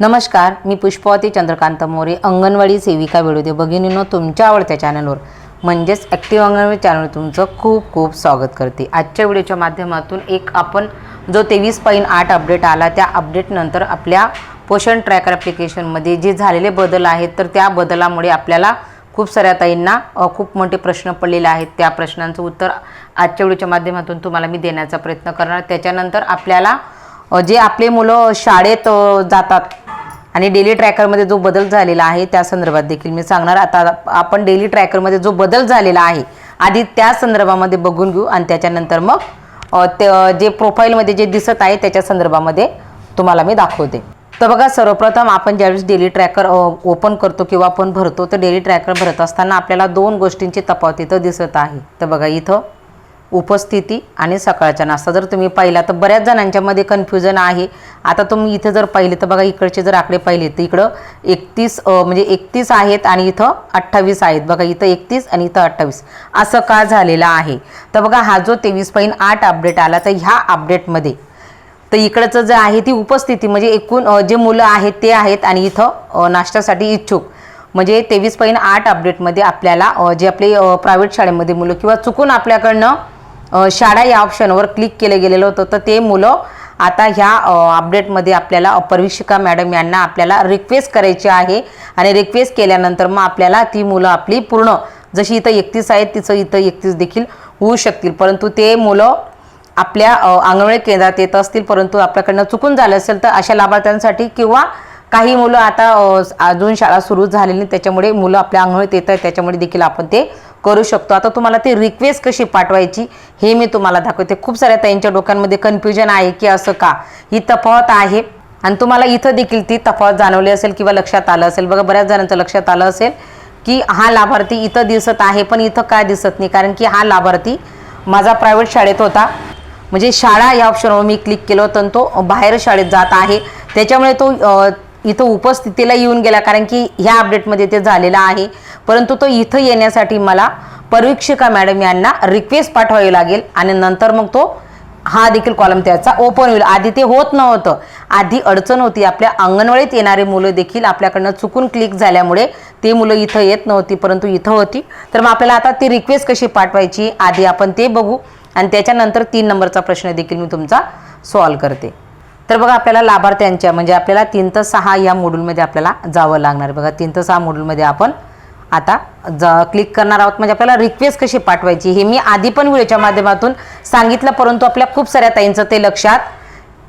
नमस्कार मी पुष्पवती चंद्रकांत मोरे अंगणवाडी सेविका व्हिडिओ भगिनीनो तुमच्या आवडत्या चॅनलवर म्हणजेच ॲक्टिव्ह अंगणवाडी चॅनल तुमचं खूप खूप स्वागत करते. आजच्या व्हिडिओच्या माध्यमातून एक आपण जो तेवीस पॉईंट आठ अपडेट आला त्या अपडेटनंतर आपल्या पोषण ट्रॅकर ॲप्लिकेशनमध्ये जे झालेले बदल आहेत तर त्या बदलामुळे आपल्याला खूप साऱ्या ताईंना खूप मोठे प्रश्न पडलेले आहेत. त्या प्रश्नांचं उत्तर आजच्या व्हिडिओच्या माध्यमातून तुम्हाला मी देण्याचा प्रयत्न करणार. त्याच्यानंतर आपल्याला जे आपले मुलं शाळेत जातात आणि डेली ट्रॅकरमध्ये जो बदल झालेला आहे त्या संदर्भात देखील मी सांगणार. आता आपण डेली ट्रॅकरमध्ये जो बदल झालेला आहे आधी त्या संदर्भामध्ये बघून घेऊ आणि त्याच्यानंतर मग ते जे प्रोफाईलमध्ये जे दिसत आहे त्याच्या संदर्भामध्ये तुम्हाला मी दाखवते. तर बघा सर्वप्रथम आपण ज्यावेळेस डेली ट्रॅकर ओपन करतो किंवा आपण भरतो तर डेली ट्रॅकर भरत असताना आपल्याला दोन गोष्टींची तपावती तिथं दिसत आहे. तर बघा इथं उपस्थिती आणि सकाळचा नाश्ता. जर तुम्ही पाहिला तर बऱ्याच जणांच्यामध्ये कन्फ्युजन आहे. आता तुम्ही इथं जर पाहिले तर बघा इकडचे जर आकडे पाहिले तर इकडं एकतीस म्हणजे एकतीस आहेत आणि इथं अठ्ठावीस आहेत. बघा इथं एकतीस आणि इथं अठ्ठावीस. असं का झालेलं आहे? तर बघा हा जो तेवीस पॉईंट आठ अपडेट आला तर ह्या अपडेटमध्ये तर इकडचं जे आहे ती उपस्थिती म्हणजे एकूण जे मुलं आहेत ते आहेत आणि इथं नाश्त्यासाठी इच्छुक. म्हणजे तेवीस पॉईंट आठ अपडेटमध्ये आपल्याला जे आपले प्रायव्हेट शाळेमध्ये मुलं किंवा चुकून आपल्याकडनं शाळा या ऑप्शनवर क्लिक केलं गेलेलं होतं. तर ते मुलं आता ह्या अपडेटमध्ये आपल्याला अपरीक्षिका मॅडम यांना आपल्याला रिक्वेस्ट करायची आहे. आणि रिक्वेस्ट केल्यानंतर मग आपल्याला ती मुलं आपली पूर्ण जशी इथं एकतीस आहेत तिचं इथं एकतीस देखील होऊ शकतील. परंतु ते मुलं आपल्या अ, केंद्रात येत असतील परंतु आपल्याकडनं चुकून झालं असेल तर अशा लाभार्थ्यांसाठी किंवा काही मुलं आता अजून शाळा सुरू झालेली त्याच्यामुळे मुलं आपल्या अंगणवाडीत येत आहेत त्याच्यामुळे देखील आपण ते करू शकतो. आता तुम्हाला ते रिक्वेस्ट कशी पाठवायची हे मी तुम्हाला दाखवते. खूप साऱ्या त्यांच्या डोक्यांमध्ये कन्फ्युजन आहे की असं का? ही तफावत आहे. आणि तुम्हाला इथं देखील ती तफावत जाणवली असेल किंवा लक्षात आलं असेल. बघा बऱ्याच जणांचं लक्षात आलं असेल की हा लाभार्थी इथं दिसत आहे पण इथं काय दिसत नाही? कारण की हा लाभार्थी माझा प्रायव्हेट शाळेत होता. म्हणजे शाळा या ऑप्शनवर मी क्लिक केलं होतं आणि तो बाहेर शाळेत जात आहे. त्याच्यामुळे तो इथं उपस्थितीला येऊन गेला कारण की ह्या अपडेटमध्ये ते झालेलं आहे. परंतु तो इथं येण्यासाठी मला परीक्षिका मॅडम यांना रिक्वेस्ट पाठवावी लागेल आणि नंतर मग तो हा देखील कॉलम त्याचा ओपन होईल. आधी ते होत नव्हतं. आधी अडचण होती. आपल्या अंगणवाडीत येणारे मुलं देखील आपल्याकडनं चुकून क्लिक झाल्यामुळे ते मुलं इथं येत नव्हती परंतु इथं होती. तर मग आपल्याला आता ती रिक्वेस्ट कशी पाठवायची आधी आपण ते बघू. आणि त्याच्यानंतर तीन नंबरचा प्रश्न देखील मी तुमचा सॉल्व करते. तर बघा आपल्याला लाभार्थ्यांच्या म्हणजे आपल्याला तीन तर सहा या मॉड्यूलमध्ये आपल्याला जावं लागणार बघा तीन तर सहा मॉड्यूलमध्ये आपण आता ज क्लिक करणार आहोत. म्हणजे आपल्याला रिक्वेस्ट कशी पाठवायची हे मी आधी पण व्हिडिओच्या माध्यमातून सांगितलं परंतु आपल्या खूप साऱ्या ताईंचं ते लक्षात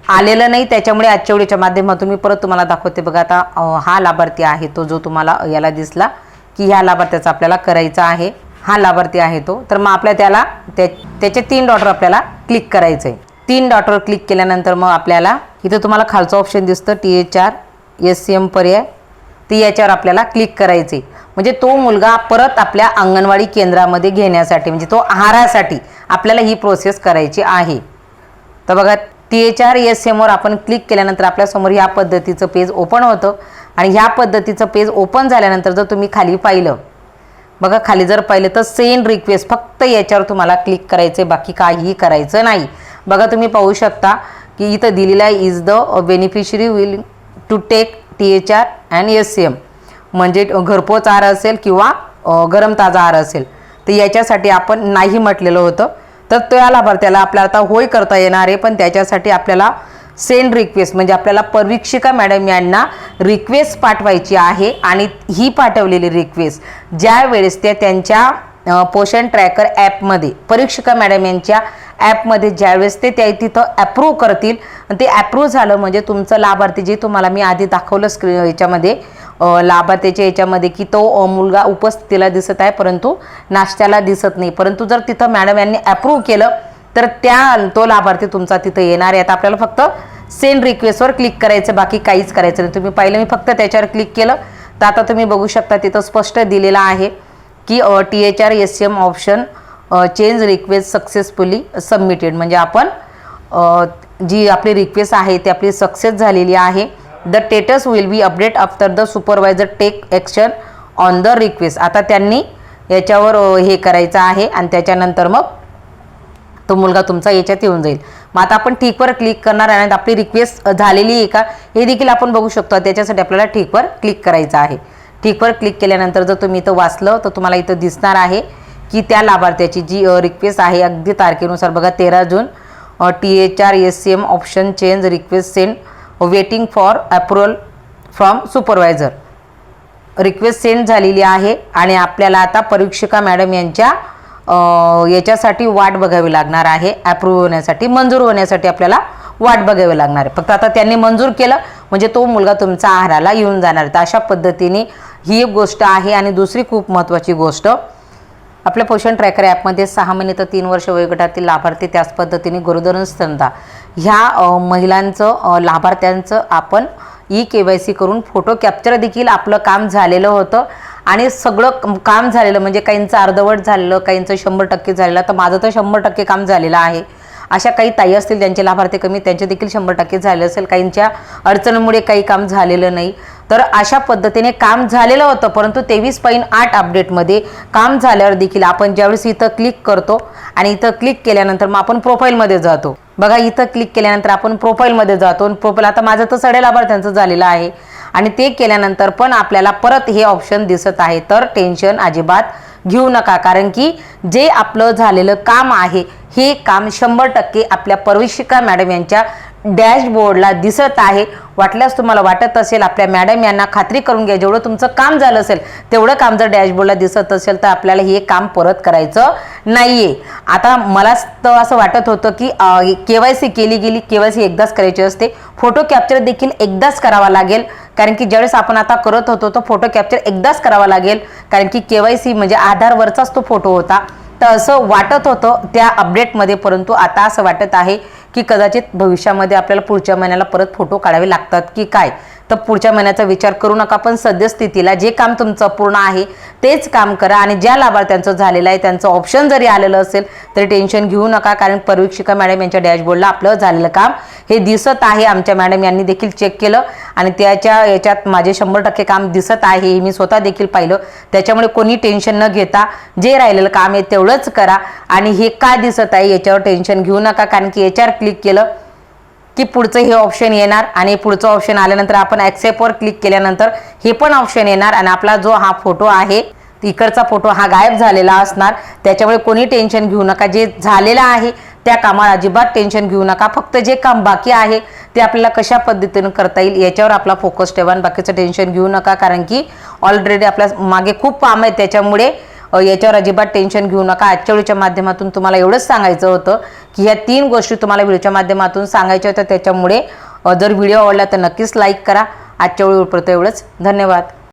आलेलं नाही. त्याच्यामुळे आजच्या व्हिडिओच्या माध्यमातून मी परत तुम्हाला दाखवते. बघा आता हा लाभार्थी आहे तो जो तुम्हाला याला दिसला की ह्या लाभार्थ्याचा आपल्याला करायचा आहे. हा लाभार्थी आहे तो. तर मग आपल्या त्याला त्या त्याचे तीन डॉटर आपल्याला क्लिक करायचं आहे तीन डॉटवर क्लिक केल्यानंतर मग आपल्याला इथं तुम्हाला खालचं ऑप्शन दिसतं T H R S C M पर्याय. ती याच्यावर आपल्याला क्लिक करायचे म्हणजे तो मुलगा परत आपल्या अंगणवाडी केंद्रामध्ये घेण्यासाठी म्हणजे तो आहारासाठी आपल्याला ही प्रोसेस करायची आहे. तर बघा टी एच आर एस एमवर आपण क्लिक केल्यानंतर आपल्यासमोर ह्या पद्धतीचं पेज ओपन होतं. आणि ह्या पद्धतीचं पेज ओपन झाल्यानंतर जर तुम्ही खाली पाहिलं बघा खाली जर पाहिलं तर सेंड रिक्वेस्ट फक्त याच्यावर तुम्हाला क्लिक करायचं आहे बाकी काहीही करायचं नाही. बघा तुम्ही पाहू शकता की इथं दिलेलं आहे is the beneficiary will to take T H R and S C M म्हणजे घरपोच आहार असेल किंवा गरम ताजा आहार असेल. तर याच्यासाठी आपण नाही म्हटलेलं होतं. तर त्या लाभार्थ्याला आपल्याला आता होय करता येणार आहे पण त्याच्यासाठी आपल्याला सेंड रिक्वेस्ट म्हणजे आपल्याला परीक्षिका मॅडम यांना रिक्वेस्ट पाठवायची आहे आणि ही पाठवलेली रिक्वेस्ट ज्या वेळेस त्या त्यांच्या पोषण ट्रॅकर ॲपमध्ये परीक्षिका मॅडम यांच्या ॲपमध्ये ज्यावेळेस ते त्या तिथं ॲप्रूव्ह करतील. आणि ते ॲप्रूव्ह झालं म्हणजे तुमचं लाभार्थी जे तुम्हाला मी आधी दाखवलं स्क्रीन याच्यामध्ये लाभार्थ्याच्या याच्यामध्ये की तो मुलगा उपस्थितीला दिसत आहे परंतु नाश्त्याला दिसत नाही. परंतु जर तिथं मॅडम यांनी ॲप्रूव्ह केलं तर त्या तो लाभार्थी तुमचा तिथं येणार आहे. आता आपल्याला फक्त सेंड रिक्वेस्टवर क्लिक करायचं बाकी काहीच करायचं नाही. तुम्ही पाहिलं मी फक्त त्याच्यावर क्लिक केलं. तर आता तुम्ही बघू शकता तिथं स्पष्ट दिलेलं आहे की T H R S M option change request successfully submitted म्हणजे आपण जी आपली रिक्वेस्ट आहे ती आपली सक्सेस झालेली आहे. The status will be update after the supervisor take action on the request आता त्यांनी याच्यावर हे करायचं आहे आणि त्याच्यानंतर मग तो मुलगा तुमचा याच्यात येऊन जाईल. मग आता आपण ठीकवर क्लिक करणार आहे आपली रिक्वेस्ट झालेली आहे का हे देखील आपण बघू शकतो. त्याच्यासाठी आपल्याला ठीकवर क्लिक करायचं आहे. ठीकवर क्लिक केल्यानंतर जर तुम्ही इथं वाचलं तर तुम्हाला इथं दिसणार आहे की त्या लाभार्थ्याची जी रिक्वेस्ट आहे अगदी तारखेनुसार. बघा तेरा जून T H R S C M option change request send waiting for approval from supervisor request send झालेली आहे आणि आपल्याला आता परीक्षिका मॅडम यांच्या याच्यासाठी वाट बघावी लागणार आहे. ॲप्रूव्ह होण्यासाठी मंजूर होण्यासाठी आपल्याला वाट बघावी लागणार आहे. फक्त आता त्यांनी मंजूर केलं म्हणजे तो मुलगा तुमचा आहाराला येऊन जाणार तर अशा पद्धतीने ही एक गोष्ट आहे आणि दुसरी खूप महत्त्वाची गोष्ट आपल्या पोषण ट्रॅकर ॲपमध्ये सहा महिने तर तीन वर्ष वयोगटातील लाभार्थी त्याच पद्धतीने गरोदर स्तनदा. ह्या महिलांचं लाभार्थ्यांचं आपण ई के वाय सी करून फोटो कॅप्चर देखील आपलं काम झालेलं होतं. आणि सगळं काम झालेलं म्हणजे काहींचं अर्धवट झालेलं काहींचं शंभर टक्के झालेलं. तर माझं तर शंभर टक्के काम झालेलं आहे. अशा काही ताई असतील त्यांचे लाभार्थी कमी त्यांचे देखील शंभर टक्के झाले असेल. काहींच्या अडचणीमुळे काही काम झालेलं नाही. तर अशा पद्धतीने काम झालेलं होतं परंतु तेवीस पॉईंट आठ अपडेटमध्ये काम झाल्यावर देखील आपण ज्यावेळेस इथं क्लिक करतो आणि इथं क्लिक केल्यानंतर मग आपण प्रोफाईलमध्ये जातो. बघा इथं क्लिक केल्यानंतर आपण प्रोफाईलमध्ये जातो प्रोफाईल आता माझं तर सडे लाभार्थ्यांचं झालेलं आहे. आणि ते केल्यानंतर पण आपल्याला परत हे ऑप्शन दिसत आहे. तर टेन्शन अजिबात घेऊ नका कारण की जे आपलं झालेलं काम आहे हे काम शंभर टक्के आपल्या परवेशिका मॅडम यांच्या डॅशबोर्डला दिसत आहे. वाटल्यास तुम्हाला वाटत असेल आपल्या मॅडम यांना खात्री करून घ्या. जेवढं तुमचं काम झालं असेल तेवढं काम जर डॅशबोर्डला दिसत असेल तर आपल्याला हे काम परत करायचं नाहीये. आता मला तर असं वाटत होतं की के वाय सी केली गेली के वाय सी एकदाच करायची असते. फोटो कॅप्चर देखील एकदाच करावा लागेल. कारण की ज्यावेळेस आपण आता करत होतो तो फोटो कॅप्चर एकदाच करावा लागेल. कारण की के वाय सी म्हणजे आधारवरचाच तो फोटो होता. तर असं वाटत होतं त्या अपडेटमध्ये परंतु आता असं वाटत आहे की कदाचित भविष्यामध्ये आपल्याला पुढच्या महिन्याला परत फोटो काढावे लागतात की काय? तर पुढच्या महिन्याचा विचार करू नका पण सद्यस्थितीला जे काम तुमचं पूर्ण आहे तेच काम करा आणि ज्या लाभार्थ्यांचं झालेलं आहे त्यांचं ऑप्शन जरी आलेलं असेल तरी टेन्शन घेऊ नका कारण परीक्षिका मॅडम यांच्या डॅशबोर्डला आपलं झालेलं काम हे दिसत आहे. आमच्या मॅडम यांनी देखील चेक केलं. आणि त्याच्या याच्यात माझे शंभर टक्के काम दिसत आहे हे मी स्वतः देखील पाहिलं. त्याच्यामुळे कोणी टेन्शन न घेता जे राहिलेलं काम आहे तेवढंच करा. आणि हे का दिसत आहे याच्यावर टेन्शन घेऊ नका कारण की याच्यावर क्लिक केलं की पुढचं हे ऑप्शन येणार आणि पुढचं ऑप्शन आल्यानंतर आपण ॲक्सेप्टवर क्लिक केल्यानंतर हे पण ऑप्शन येणार आणि आपला जो हा फोटो आहे इकडचा फोटो हा गायब झालेला असणार. त्याच्यामुळे कोणी टेन्शन घेऊ नका. जे झालेलं आहे त्या कामाला अजिबात टेन्शन घेऊ नका. फक्त जे काम बाकी आहे ते आपल्याला कशा पद्धतीनं करता येईल याच्यावर आपला फोकस ठेवा आणि बाकीचं टेन्शन घेऊ नका. कारण की ऑलरेडी आपल्या मागे खूप काम आहे त्याच्यामुळे याच्यावर अजिबात टेन्शन घेऊ नका. आजच्या व्हिडिओच्या माध्यमातून तुम्हाला एवढंच सांगायचं होतं की ह्या तीन गोष्टी तुम्हाला व्हिडिओच्या माध्यमातून सांगायच्या होत्या. त्याच्यामुळे जर व्हिडिओ आवडला तर नक्कीच लाईक करा. आजच्या व्हिडिओपुरतं एवढंच. धन्यवाद.